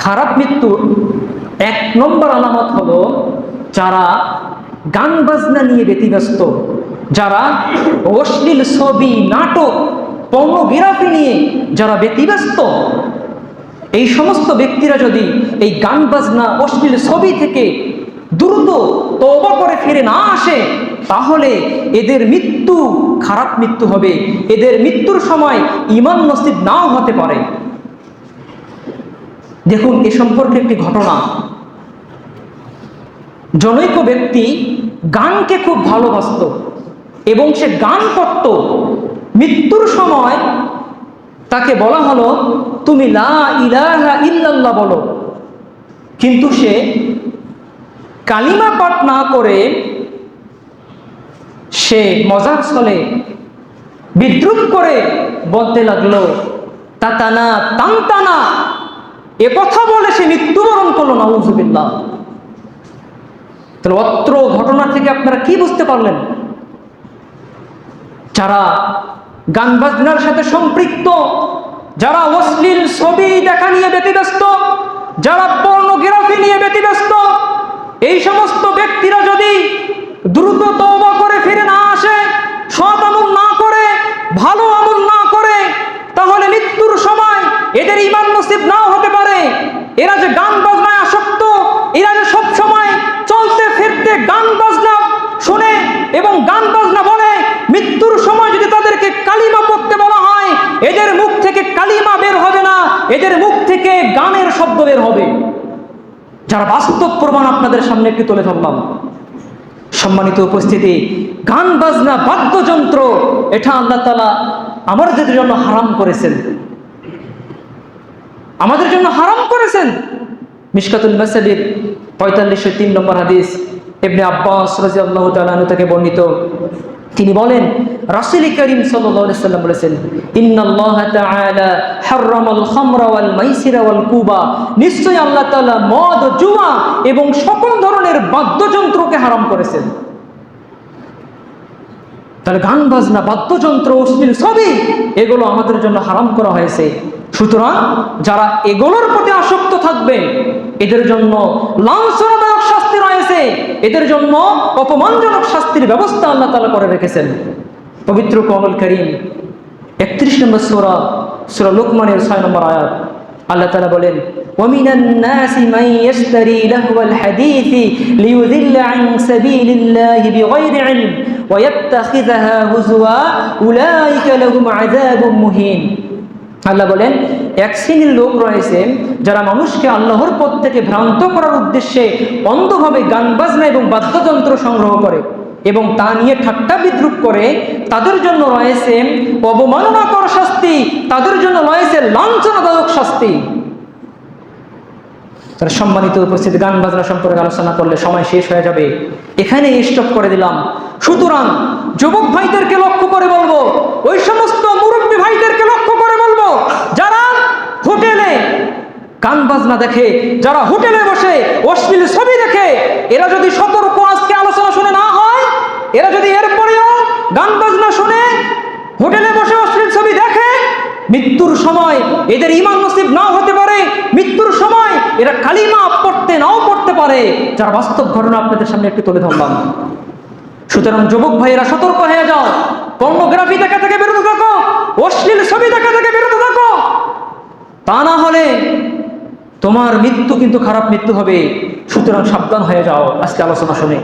খারাপ মৃত্যুর এক নম্বর আলামত হলো যারা গান বাজনা নিয়ে ব্যতিব্যস্ত, যারা অশ্লীল ছবি, নাটক, পর্নোগ্রাফি নিয়ে যারা ব্যতিব্যস্ত, এই সমস্ত ব্যক্তিরা যদি এই গান বাজনা, অশ্লীল ছবি থেকে দ্রুত তওবা করে ফিরে না আসে, তাহলে এদের মৃত্যু খারাপ মৃত্যু হবে। এদের মৃত্যুর সময় ইমান নসিব নাও হতে পারে। দেখুন, এ সম্পর্কে একটি ঘটনা। জনৈক ব্যক্তি গানকে খুব ভালোবাসত এবং সে গান করত। মৃত্যুর সময় তাকে বলা হলো, তুমি লা ইলাহা ইল্লাল্লাহ বলো। কিন্তু সে কালিমা পাঠ না করে সে মজার ছলে বিদ্রুপ করে বলতে লাগল, তাতানা তান্তানা কথা বলে সে মৃত্যুবরণ করল নওয়াজুবিল্লাহ তাহলে অত্র ঘটনা থেকে আপনারা কি বুঝতে পারলেন? যারা গান বাজনার সাথে সম্পৃক্ত, যারা অশ্লীল ছবি দেখা নিয়ে ব্যতিব্যস্ত, যারা পর্নোগ্রাফি নিয়ে ব্যতিব্যস্ত, এই সমস্ত ব্যক্তিরা যদি দ্রুত তওবা করে ফিরে না আসে, সৎ আমল না করে, ভালো আমল না করে তাহলে মৃত্যুর সময় এদের ইমান নসিব নাও হতে পারে এরা যে গান বাজনায় আসক্ত এরা যে সব সময় চলতে ফিরতে গান বাজনা শুনে এবং গান বাজনা বলে মৃত্যুর সময় যদি তাদেরকে কালিমা পড়তে বলা হয়। এদের মুখ থেকে কালিমা বের হবে না, এদের মুখ থেকে গানের শব্দ বের হবে। যারা বাস্তব প্রমাণ আপনাদের সামনে একটু তুলে ধরলাম। সম্মানিত উপস্থিতি, গান, বাজনা, বাদ্যযন্ত্র, এটা আল্লাহ তালা আমাদের জন্য হারাম করেছেন। আমাদের জন্য হারাম করেছেন। মিশকাতুল মাসাবির পঁয়তাল্লিশশো তিন নম্বর হাদিস এমনি আব্বাস রাজি আল্লাহ তালু থেকে বর্ণিত। তিনি বলেন রাসূল করিম সাল্লাম বলেছেন নিশ্চয়ই আল্লাহ তাআলা মদ, জুয়া এবং সকল ধরনের বাদ্যযন্ত্রকে হারাম করেছেন। তাহলে গান, বাজনা, বাদ্যযন্ত্র, অশ্লীল সবই এগুলো আমাদের জন্য হারাম করা হয়েছে। সুতরাং যারা এগুলোর প্রতি আসক্ত থাকবে এদের জন্য লাঞ্ছনাদায়ক শাস্তি রয়েছে। এদের জন্য অপমানজনক শাস্তির ব্যবস্থা আল্লাহ তালা করে রেখেছেন। পবিত্র কমল করিম একত্রিশ নম্বর সোরা সোরা লোকমানের ছয় নম্বর আয়াত আল্লাহ তালা বলেন ومن الناس من يشتري لهو الحديث ليذل عن سبيل الله بغير علم ويتخذها هزوا أولئك لهم عذاب مهين আল্লাহ বলেন এক শ্রেণীর লোক রয়েছে যারা মানুষকে আল্লাহর পথ থেকে ভ্রান্ত করার উদ্দেশ্যে অন্ধভাবে গান বাজনা এবং বাদ্যযন্ত্র সংগ্রহ করে এবং তা নিয়ে ঠাট্টা বিদ্রুপ করে, তাদের জন্য রয়েছে অবমাননাকর শাস্তি, তাদের জন্য রয়েছে লাঞ্ছনাদায়ক শাস্তি। তার সম্মানিত উপস্থিত, গান বাজনা সম্পর্কে আলোচনা করলে সময় শেষ হয়ে যাবে। এখানে স্টপ করে দিলাম। সুতরাং যুবক ভাইদেরকে লক্ষ্য করে বলব, ওই সমস্ত মুরব্বী ভাইদেরকে লক্ষ্য করে বলব, যারা হোটেলে গান বাজনা দেখে, যারা হোটেলে বসে অশ্লীল ছবি দেখে, এরা যদি সতর্ক আজকে আলোচনা শুনে না হয় এরা যদি এরপরেও গান বাজনা শুনে, হোটেলে বসে অশ্লীল ছবি দেখে, মৃত্যুর সময় এদের ইমান নসিব নাও হতে পারে, মৃত্যুর সময় এরা কালিমা পড়তে নাও পড়তে পারে, যার বাস্তব ঘটনা আপনাদের সামনে একটু তুলে ধরলাম। সুতরাং যুবক ভাইয়েরা, সতর্ক হয়ে যাও। পর্নোগ্রাফি দেখা থেকে বিরত থাকো, অশ্লীল ছবি দেখা থেকে বিরত থাকো। তা না হলে তোমার মৃত্যু কিন্তু খারাপ মৃত্যু হবে। সুতরাং সাবধান হয়ে যাও। আজকে আলোচনা শুনে।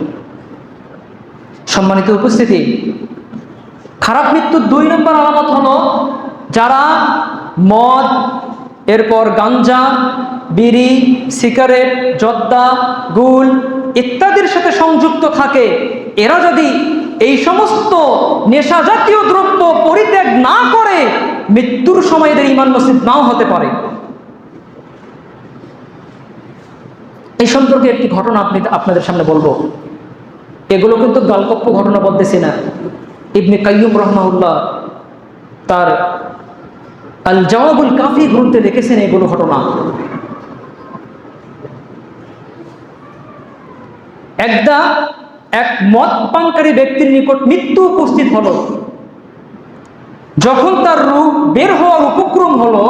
সম্মানিত উপস্থিতি। খারাপ মৃত্যুর দুই নম্বর আলামত হলো যারা মদ, এরপর গাঞ্জা, বিড়ি, সিগারেট, জর্দা, গুল ইত্যাদির সাথে সংযুক্ত থাকে। এরা যদি এই সমস্ত নেশা জাতীয় দ্রব্য পরিত্যাগ না করে, মৃত্যুর সময় এদের ইমান নসিব নাও হতে পারে। এই সম্পর্কে একটি ঘটনা আপনি আপনাদের সামনে বলব। এগুলো কিন্তু গল্পক্ষ ঘটনা বলতেছি না। ইবনে কাইয়ুম রহমাউল্লাহ তার আল জওয়াবুল কাফি গ্রন্থে লিখেছেন এগুলো ঘটনা। একদা এক মদ পানকারী ব্যক্তির নিকট মৃত্যু উপস্থিত হলো। যখন তার রূপ বের হওয়ার উপক্রম হলো,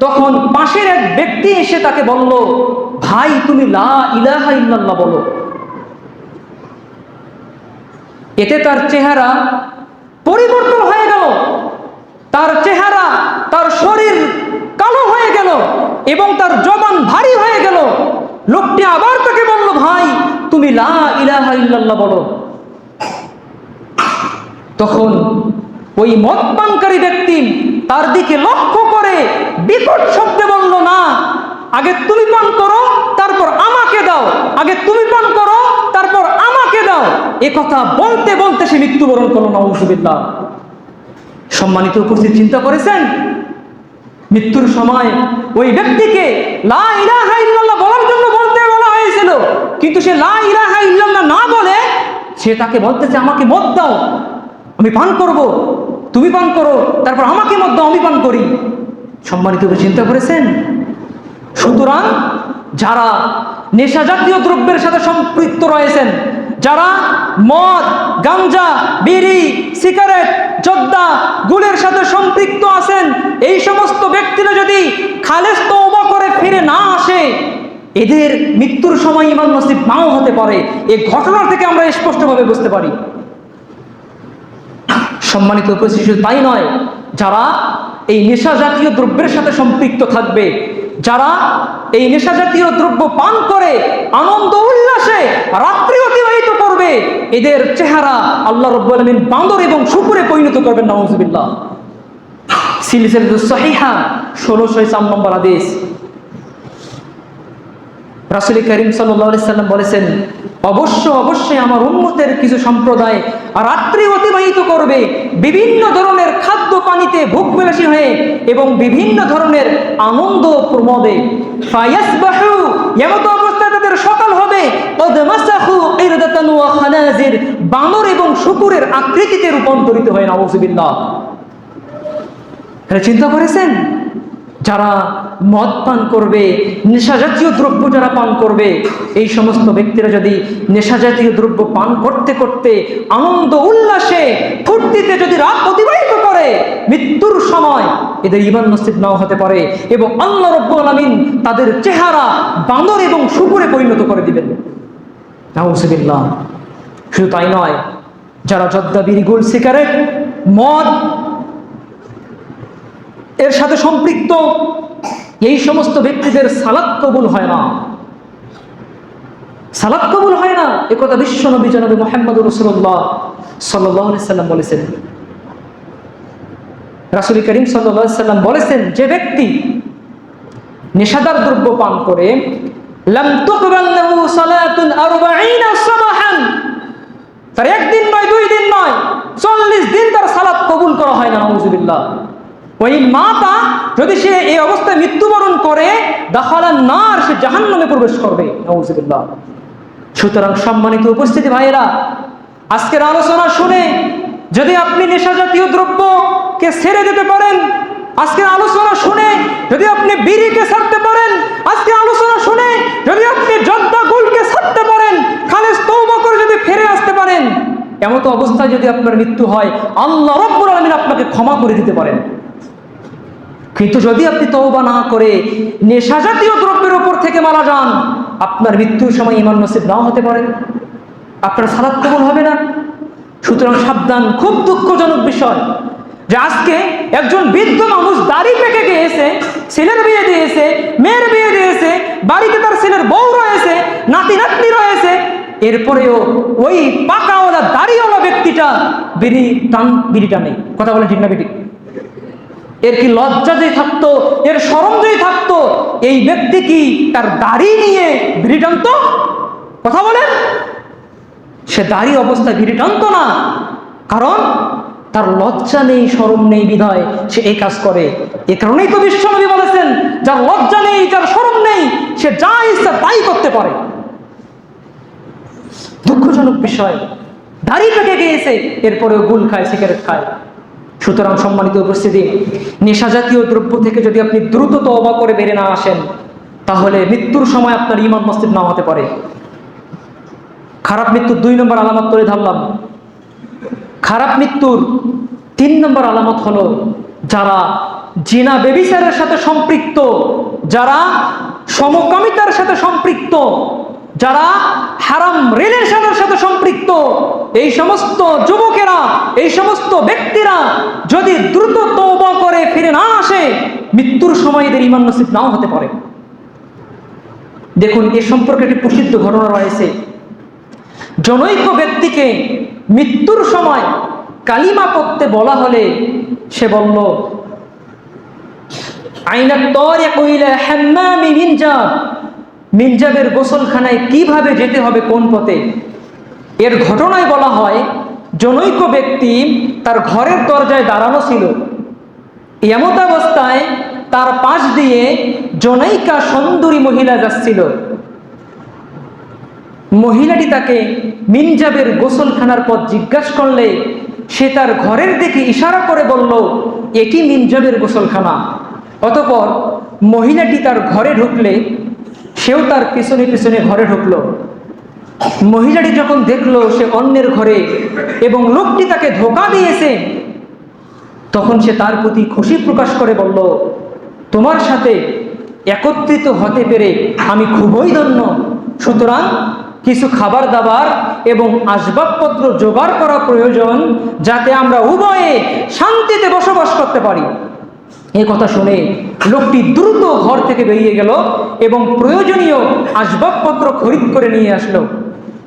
তখন পাশের এক ব্যক্তি এসে তাকে বলল, ভাই, তুমি লা ইলাহা ইল্লাল্লাহ বলো। এতে তার চেহারা পরিবর্তন হয়ে গেল। তার চেহারা, তার শরীর কালো হয়ে গেল এবং তার জবান ভারী হয়ে গেল। লোকটি আবার তাকে বলল, ভাই, তুমি লা ইলাহা ইল্লাল্লাহ বলো। তখন ওই মদ পানকারী ব্যক্তি তার দিকে লক্ষ্য করে বিকট শব্দে বলল, না, আগে তুমি পান করো, তারপর আমাকে দাও। আগে তুমি পান করো তারপর আমাকে দাও। এ কথা বলতে বলতে সে মৃত্যুবরণ করল নবসুবিল্লাহ সম্মানিত উপস্থিত চিন্তা করেছেন? মৃত্যুর সময় ওই ব্যক্তিকে বলার জন্য বলতে বলা হয়েছিল। কিন্তু সে লা না বলে সে তাকে বলতেছে, আমাকে মদ দাও, আমি পান করব। তুমি পান করো, তারপর আমাকে মদ দাও, আমি পান করি। সম্মানিত চিন্তা করেছেন? সুতরাং যারা নেশা জাতীয় দ্রব্যের সাথে সম্পৃক্ত রয়েছেন। যারা মদ, গাঞ্জা, বিড়ি, সিগারেট, জর্দা গুলের সাথে সম্পৃক্ত আছেন, এই সমস্ত ব্যক্তিরা যদি খালেজ তওবা করে ফিরে না আসে, এদের মৃত্যুর সময় ইমান নসিব নাও হতে পারে। এই ঘটনা থেকে আমরা স্পষ্টভাবে বুঝতে পারি। সম্মানিত উপস্থিত তাই নয়, যারা এই নেশা জাতীয় দ্রব্যের সাথে সম্পৃক্ত থাকবে, যারা এই নেশা জাতীয় দ্রব্য পান করে আনন্দ উল্লাসে রাত্রি অতিবাহিত করবে। এদের চেহারা আল্লাহ রব্বুল আলমিন বান্দর এবং শুকুরে পরিণত করবেন নওয়াজবিল্লাহ আদেশ করিম সাল্লাম বলেছেন অবশ্য, অবশ্যই আমার উন্মতের কিছু সম্প্রদায় রাত্রি অতিবাহিত করবে, বিভিন্ন ধরনের খাদ্য পানিতে ভোগবিলাসী হয়ে এবং বিভিন্ন ধরনের আনন্দ প্রমোদে। এমত অবস্থায় তাদের সকাল হবে। বানর এবং শুকুরের আকৃতিতে রূপান্তরিত হয় এটা চিন্তা করেছেন? যারা মদ পান করবে, নেশাজাতীয় দ্রব্য যারা পান করবে, এই সমস্ত ব্যক্তিরা যদি নেশাজাতীয় দ্রব্য পান করতে করতে আনন্দ উল্লাসে ফুর্তিতে যদি রাত অতিবাহিত করে, মৃত্যুর সময় এদের ইমান নসিব নাও হতে পারে এবং আল্লাহ রব্বুল আলমিন তাদের চেহারা বাঁদর এবং শুকুরে পরিণত করে দিবেন। শুধু তাই নয়, যারা জদ্দা বিরিগুল সিগারেট মদ এর সাথে সম্পৃক্ত এই সমস্ত ব্যক্তিদের সালাদ কবুল হয় না। সালাদ কবুল হয় না। এ কথা বিশ্ব নবী জনাবি মোহাম্মদ রসুল্লাহ সাল্লাম বলেছেন। রাসুল করিম সাল্লাম বলেছেন, যে ব্যক্তি নেশাদার দ্রব্য পান করে তার একদিন নয়, দুই দিন নয়, চল্লিশ দিন তার সালাদ কবুল করা হয় না নজুবিল্লাহ ওই মাতা, যদি সে এই অবস্থায় মৃত্যুবরণ করে, দাখালান নার, সে জাহান্নামে প্রবেশ করবে। সুতরাং সম্মানিত উপস্থিতি ভাইয়েরা, আজকের আলোচনা শুনে যদি আপনি নেশা জাতীয় দ্রব্যকে ছেড়ে দিতে পারেন, আজকের আলোচনা শুনে যদি আপনি বিড়িকে ছাড়তে পারেন আজকে আলোচনা শুনে যদি আপনি জর্দা গুলকে ছাড়তে পারেন, খালেজ তৌবা করে যদি ফিরে আসতে পারেন, এমত অবস্থায় যদি আপনার মৃত্যু হয়, আল্লাহ রব্বুল আলমিন আপনাকে ক্ষমা করে দিতে পারেন। কিন্তু যদি আপনি তওবা না করে নেশা জাতীয় দ্রব্যের উপর থেকে মারা যান, আপনার মৃত্যুর সময় ইমান নসিব নাও হতে পারে। আপনার সালাদ কবল হবে না। সুতরাং সাবধান, খুব দুঃখজনক বিষয় যে আজকে একজন বৃদ্ধ মানুষ দাড়ি পেকে গিয়েছে, ছেলের বিয়ে দিয়েছে, মেয়ের বিয়ে দিয়েছে, বাড়িতে তার ছেলের বউ রয়েছে, নাতি নাতনি রয়েছে, এরপরেও ওই পাকাওয়ালা দাড়িওয়ালা ব্যক্তিটা বিড়ি টান বিড়ি টানে কথা বলে ঠিক না বেটি এর কি লজ্জা যদি থাকতো, এর সরম যদি থাকতো, এই ব্যক্তি কি তার দাড়ি নিয়ে টানতো কথা বলেন সে দাড়ি অবস্থায় বিড়ি টানতো না। কারণ তার লজ্জা নেই সরম নেই বিধায়, সে এই কাজ করে। এ কারণেই তো বিশ্বনবী বলেছেন, যার লজ্জা নেই, যার সরম নেই, সে যা ইচ্ছা তাই করতে পারে। দুঃখজনক বিষয়। দাড়ি পেকে গিয়েছে, এরপরেও গুল খায়, সিগারেট খায়। সুতরাং সম্মানিত উপস্থিতি নেশা জাতীয় দ্রব্য থেকে যদি আপনি দ্রুত তবা করে বেড়ে না আসেন, তাহলে মৃত্যুর সময় আপনার ইমান মস্তিদ না হতে পারে। খারাপ মৃত্যুর দুই নম্বর আলামত করে ধরলাম। খারাপ মৃত্যুর তিন নম্বর আলামত হলো যারা জিনা বেবিচারের সাথে সম্পৃক্ত, যারা সমকামিতার সাথে সম্পৃক্ত যারা হারাম রিলেশনের সাথে সম্পৃক্ত, এই সমস্ত যুবকেরা, এই সমস্ত ব্যক্তিরা যদি দ্রুত তওবা করে ফিরে না আসে, মৃত্যুর সময় এদের ইমান নসিব নাও হতে পারে। দেখুন, এ সম্পর্কে একটি প্রসিদ্ধ ঘটনা রয়েছে। জনৈক ব্যক্তিকে মৃত্যুর সময় কালিমা পড়তে বলা হলে সে বলল আইনা তরে কইলে হাম্মামি মিনজাব মিনজাবের গোসলখানায় কীভাবে যেতে হবে, কোন পথে? এর ঘটনায় বলা হয়, জনৈক ব্যক্তি তার ঘরের দরজায় দাঁড়ানো ছিল। এমতাবস্থায় তার পাশ দিয়ে জনৈকা সুন্দরী মহিলা যাচ্ছিল। মহিলাটি তাকে মিনজাবের গোসলখানার পথ জিজ্ঞাসা করলে, সে তার ঘরের দিকে ইশারা করে বলল, এটি মিনজাবের গোসলখানা। অতপর মহিলাটি তার ঘরে ঢুকলে সেও তার পিছনে পিছনে ঘরে ঢুকলো। মহিলাটি যখন দেখল সে অন্যের ঘরে এবং লোকটি তাকে ধোকা দিয়েছে, তখন সে তার প্রতি খুশি প্রকাশ করে বলল, তোমার সাথে একত্রিত হতে পেরে আমি খুবই ধন্য। সুতরাং কিছু খাবার দাবার এবং আসবাবপত্র জোগাড় করা প্রয়োজন, যাতে আমরা উভয়ে শান্তিতে বসবাস করতে পারি। এই কথা শুনে লোকটি দ্রুত ঘর থেকে বেরিয়ে গেল এবং প্রয়োজনীয় আসবাবপত্র খরিদ করে নিয়ে আসলো।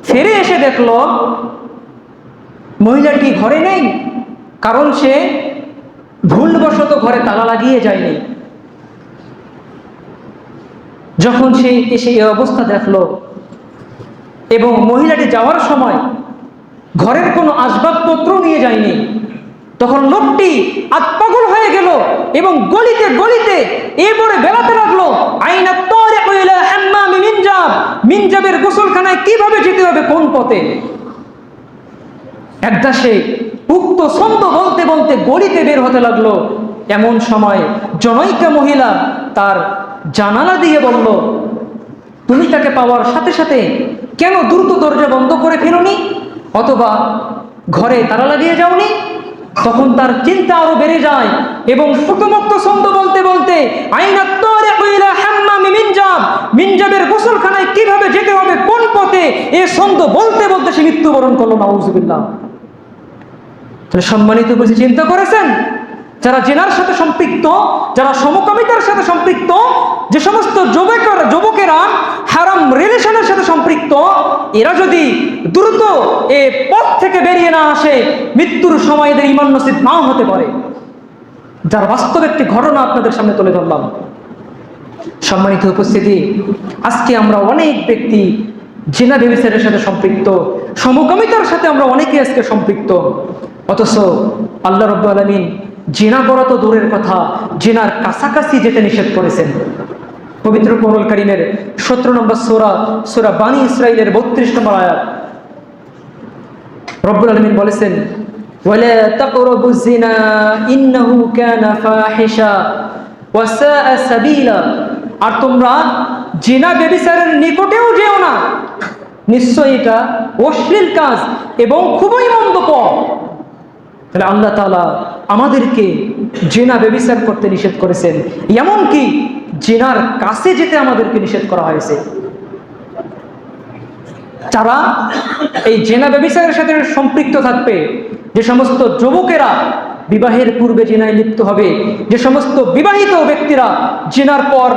ফিরে এসে দেখল মহিলাটি ঘরে নেই, কারণ সে ভুলবশত ঘরে তালা লাগিয়ে যায়নি। যখন সে এসে এই অবস্থা দেখল এবং মহিলাটি যাওয়ার সময় ঘরের কোনো আসবাবপত্র নিয়ে যায়নি তখন লোকটি আত্মাগুল হয়ে গেল এবং গলিতে গলিতে এ এবারে বেড়াতে লাগল। আইনা তরে কইলা মিনজাবের গোসলখানায় কীভাবে যেতে হবে কোন পথে? একদাসে উক্ত ছন্দ বলতে বলতে গলিতে বের হতে লাগল। এমন সময় জনৈকা মহিলা তার জানালা দিয়ে বলল, তুমি তাকে পাওয়ার সাথে সাথে কেন দ্রুত দরজা বন্ধ করে ফেরোনি অথবা ঘরে তারা লাগিয়ে যাওনি? তখন তার চিন্তা আরও বেড়ে যায় এবং ফুকমুক্ত ছন্দ বলতে বলতে গোসলখানায় কীভাবে যেতে হবে, কোন পথে, এ ছন্দ বলতে বলতে সে মৃত্যুবরণ করল, নাউজুবিল্লাহ। সম্মানিত বুঝে চিন্তা করেছেন? যারা জেনার সাথে সম্পৃক্ত, যারা সমকামিতার সাথে সম্পৃক্ত, যে সমস্ত যুবকেরা যুবকেরা হারাম রিলেশনের সাথে সম্পৃক্ত, এরা যদি দ্রুত এ পথ থেকে বেরিয়ে না আসে, মৃত্যুর সময় এদের ইমান নসিব নাও হতে পারে। যার বাস্তব একটি ঘটনা আপনাদের সামনে তুলে ধরলাম। সম্মানিত উপস্থিতি, আজকে আমরা অনেক ব্যক্তি জেনা ব্যবসায়ের সাথে সম্পৃক্ত সমকামিতার সাথে আমরা অনেকে আজকে সম্পৃক্ত। অথচ আল্লাহ রব্বু আলমিন জেনা করা তো দূরের কথা, জেনার কাছাকাছি যেতে নিষেধ করেছেন। পবিত্র কোরুল করিমের সতেরো নম্বর সোরা সোরা বানী ইসরায়েলের বত্রিশ নম্বর আয়াত রব্বুল আলমিন বলেছেন ولا تقربوا الزنا إنه كان فاحشا وساء سبيلا আর তোমরা জিনা বেবিচারের নিকটেও যেও না নিশ্চয় এটা অশ্লীল কাজ এবং খুবই মন্দ পথ তাহলে আল্লাহ তালা আমাদেরকে জেনা বেবিচার করতে নিষেধ করেছেন এমনকি জেনার কাছে যেতে আমাদেরকে নিষেধ করা হয়েছে। তারা এই জেনা ব্যবসায়ের সাথে সম্পৃক্ত থাকবে। যে সমস্ত যুবকেরা বিবাহের পূর্বে জেনায় লিপ্ত হবে, যে সমস্ত বিবাহিত ব্যক্তিরা জেনার পর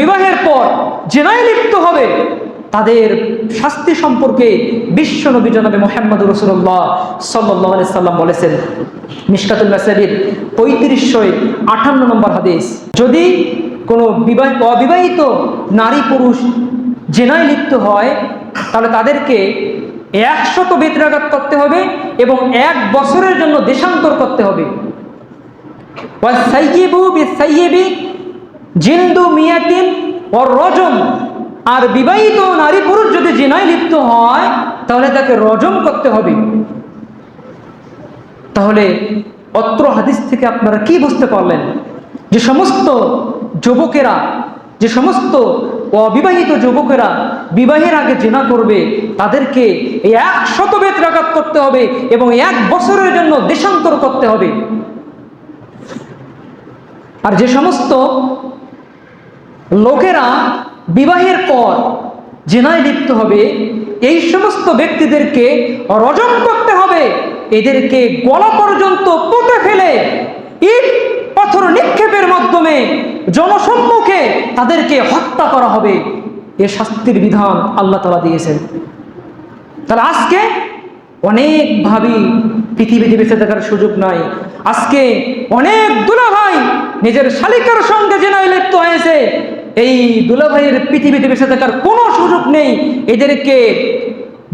বিবাহের পর জেনায় লিপ্ত হবে তাদের শাস্তি সম্পর্কে বিশ্ব নবী জনাবে মোহাম্মদ রসুল্লাহ সাল্লাহ আলি সাল্লাম বলেছেন। মিশকাতুল মাসাবির পঁয়ত্রিশশো আটান্ন নম্বর হাদিস। যদি কোনো বিবাহ অবিবাহিত নারী পুরুষ জেনায় লিপ্ত হয়, তাহলে তাদেরকে একশত বেত্রাঘাত করতে হবে এবং এক বছরের জন্য দেশান্তর করতে হবে। জিলদু মিয়াতিন ওর রজম আর বিবাহিত নারী পুরুষ যদি জেনায় লিপ্ত হয়, তাহলে তাকে রজম করতে হবে। তাহলে অত্র হাদিস থেকে আপনারা কি বুঝতে পারলেন? যে সমস্ত যুবকেরা, যে সমস্ত অবিবাহিত যুবকেরা বিবাহের আগে জেনা করবে, তাদেরকে এক শত বেত্রাঘাত করতে হবে এবং এক বছরের জন্য দেশান্তর করতে হবে। আর যে সমস্ত লোকেরা বিবাহের পর জেনায় লিপ্ত হবে, এই সমস্ত ব্যক্তিদেরকে রজম করতে হবে। এদেরকে গলা পর্যন্ত পুঁতে ফেলে, ইট, পাথর নিক্ষেপের মাধ্যমে জনসম্মুখে তাদেরকে হত্যা করা হবে। এ শাস্তির বিধান আল্লাহ তালা দিয়েছেন। তাহলে আজকে অনেক ভাবি পৃথিবীতে বেঁচে থাকার সুযোগ নাই। আজকে অনেক দুলাভাই নিজের শালিকার সঙ্গে জেনায় লিপ্ত হয়েছে। এই দুলাভাইয়ের পৃথিবীতে বেঁচে থাকার কোনো সুযোগ নেই। এদেরকে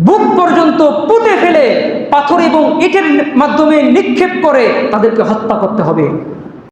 বুক পর্যন্ত পুঁতে ফেলে পাথর এবং ইটের মাধ্যমে নিক্ষেপ করে তাদেরকে হত্যা করতে হবে।